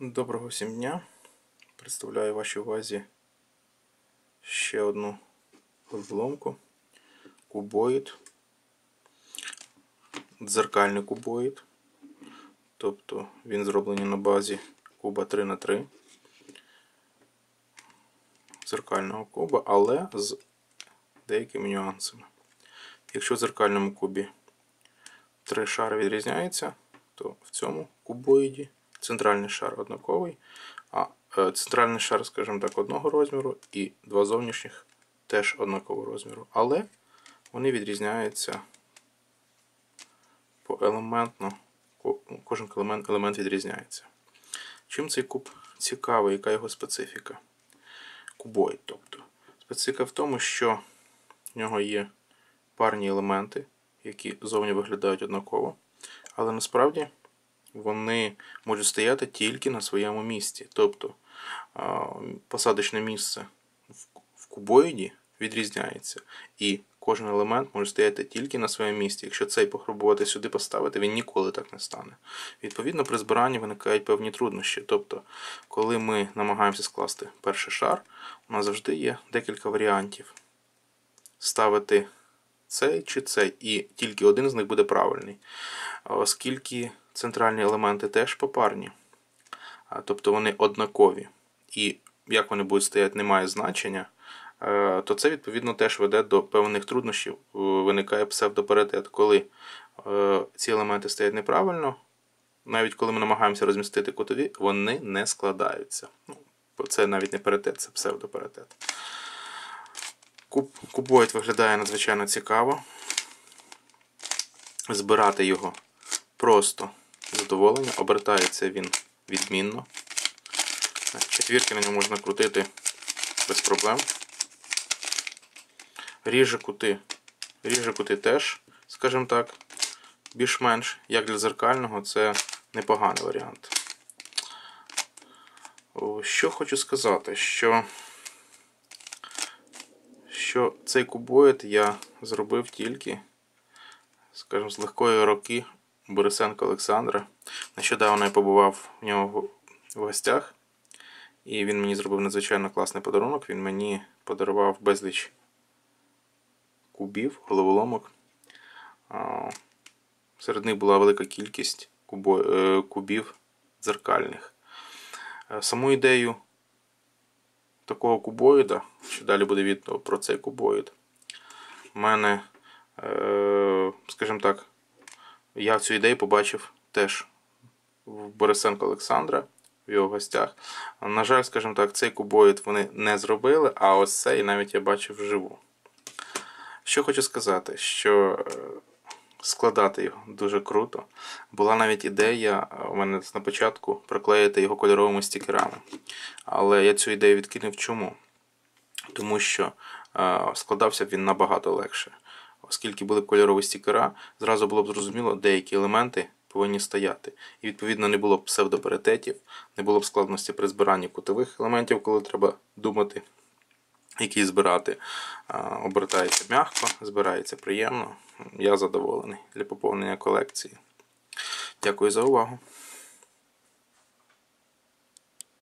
Доброго всім дня. Представляю вашій увазі ще одну головоломку. Кубоїд. Дзеркальний кубоїд. Тобто він зроблений на базі куба 3х3. Дзеркального куба, але з деякими нюансами. Якщо в дзеркальному кубі три шари відрізняються, то в цьому кубоїді центральний шар однаковий, а е, центральний шар, скажімо так, одного розміру, і два зовнішніх теж однакового розміру. Але вони відрізняються поелементно, ко- кожен елемент, елемент відрізняється. Чим цей куб цікавий, яка його специфіка? Кубоїд. Тобто. Специфіка в тому, що в нього є парні елементи, які зовні виглядають однаково, але насправді вони можуть стояти тільки на своєму місці. Тобто посадочне місце в- кубоїді відрізняється, і кожен елемент може стояти тільки на своєму місці. Якщо цей попробувати сюди поставити, він ніколи так не стане. Відповідно, при збиранні виникають певні труднощі. Тобто, коли ми намагаємося скласти перший шар, у нас завжди є декілька варіантів. Ставити цей чи цей, і тільки один з них буде правильний. Оскільки центральні елементи теж попарні, тобто вони однакові, і як вони будуть стояти, не має значення, е, то це відповідно теж веде до певних труднощів. Е, Виникає псевдопаритет, коли е, ці елементи стоять неправильно, навіть коли ми намагаємося розмістити кутові, вони не складаються. Ну, це навіть не паритет, це псевдопаритет. Куб, кубоїд виглядає надзвичайно цікаво. Збирати його просто задоволення. Обертається він відмінно. Четвірки на ньому можна крутити без проблем. Ріже кути. Ріже кути теж, скажімо так, більш-менш, як для зеркального, це непоганий варіант. Що хочу сказати, що що цей кубоїд я зробив тільки, скажімо, з легкої роки Борисенка Олександра. Нещодавно я побував в нього в гостях, і він мені зробив надзвичайно класний подарунок. Він мені подарував безліч кубів, головоломок. Серед них була велика кількість е, кубів дзеркальних. Е, Саму ідею такого кубоїда, що далі буде відео про цей кубоїд. У мене, е, скажімо так, я цю ідею побачив теж в Борисенко Олександра в його гостях. На жаль, скажімо так, цей кубоїд вони не зробили, а ось цей навіть я бачив вживу. Що хочу сказати, що е, складати його дуже круто. Була навіть ідея е, у мене на початку приклеїти його кольоровими стікерами. Але я цю ідею відкинув чому? Тому що е, складався він набагато легше. Оскільки були б кольорові стікера, зразу було б зрозуміло, деякі елементи повинні стояти. І відповідно не було б псевдопаритетів, не було б складності при збиранні кутових елементів, коли треба думати, які збирати. Обертається м'яко, збирається приємно. Я задоволений для поповнення колекції. Дякую за увагу.